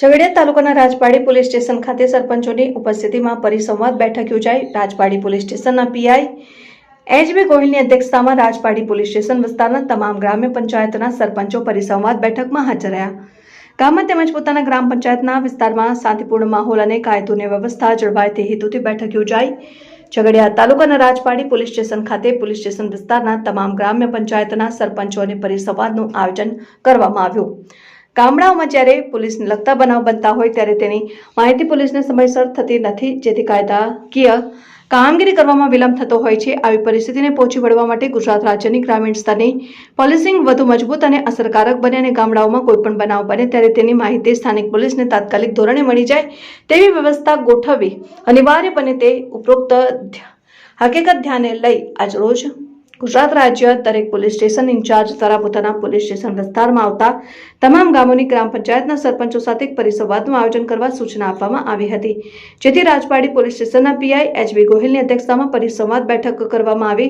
ઝઘડિયા તાલુકાના Rajpardi police station ખાતે સરપંચોની ઉપસ્થિતિમાં પરિસંવાદ બેઠક યોજાઈ. રાજપાડી પોલીસ સ્ટેશનના પીઆઈ એચબી ગોહિલની અધ્યક્ષતામાં રાજપાડી પોલીસ સ્ટેશન વિસ્તારના તમામ ગ્રામ્ય પંચાયતના સરપંચો પરિસંવાદ બેઠકમાં હાજર રહ્યા. ગામમાં તેમજ પોતાના ગ્રામ પંચાયતના વિસ્તારમાં શાંતિપૂર્ણ માહોલ અને કાયદોની વ્યવસ્થા જળવાય તે હેતુથી બેઠક યોજાઈ. ઝઘડિયા તાલુકાના રાજપાડી પોલીસ સ્ટેશન ખાતે પોલીસ સ્ટેશન વિસ્તારના તમામ ગ્રામ્ય પંચાયતના સરપંચો અને પરિસંવાદનું આયોજન કરવામાં આવ્યું. ગામડાઓમાં જ્યારે પોલીસને લગતા બનાવ બનતા હોય ત્યારે તેની માહિતી પોલીસને સમયસર થતી નથી, જેથી કાયદાકીય કામગીરી કરવામાં વિલંબ થતો હોય છે. આવી પરિસ્થિતિને પહોંચી વળવા માટે ગુજરાત રાજ્યની ગ્રામીણ સ્તરની પોલીસિંગ વધુ મજબૂત અને અસરકારક બને અને ગામડાઓમાં કોઈપણ બનાવ બને ત્યારે તેની માહિતી સ્થાનિક પોલીસને તાત્કાલિક ધોરણે મળી જાય તેવી વ્યવસ્થા ગોઠવવી અનિવાર્ય બને તે ઉપરોક્ત હકીકત ધ્યાને લઈ આજ રોજ ગુજરાત રાજ્ય દરેક પોલીસ સ્ટેશન ઇન્ચાર્જ દ્વારા પોતાના પોલીસ સ્ટેશન વિસ્તારમાં આવતા તમામ ગામોની ગ્રામ પંચાયતના સરપંચો સાથે એક પરિસંવાદનું આયોજન કરવા સૂચના આપવામાં આવી હતી. જેથી રાજપાડી પોલીસ સ્ટેશનના પીઆઈ એચબી ગોહિલની અધ્યક્ષતામાં પરિસંવાદ બેઠક કરવામાં આવી.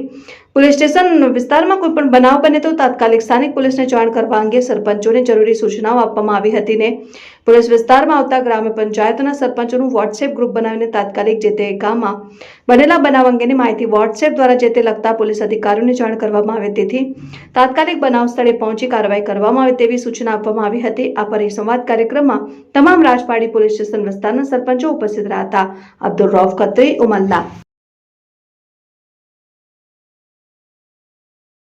પોલીસ સ્ટેશન વિસ્તારમાં કોઈ પણ બનાવ બને તો તાત્કાલિક સ્થાનિક પોલીસને જાણ કરવા અંગે સરપંચોને જરૂરી સૂચનાઓ આપવામાં આવી હતી ને પોલીસ વિસ્તારમાં આવતા ગ્રામ્ય પંચાયતના સરપંચોનું વોટ્સએપ ગ્રુપ બનાવીને તાત્કાલિક જે તે ગામમાં બનેલા બનાવ અંગેની માહિતી વોટ્સએપ દ્વારા જે તે લગતા પોલીસ અધિકારીઓને જાણ કરવામાં આવે તેથી તાત્કાલિક બનાવ સ્થળે પહોંચી કાર્યવાહી કરવામાં આવે તેવી સૂચના આપવામાં આવી હતી. આ પરિસંવાદ કાર્યક્રમમાં તમામ રાજપાડી પોલીસ સ્ટેશન વિસ્તારના સરપંચો ઉપસ્થિત રહ્યા હતા. અબ્દુલ રૌફ ખત્રી ઉમલ્લા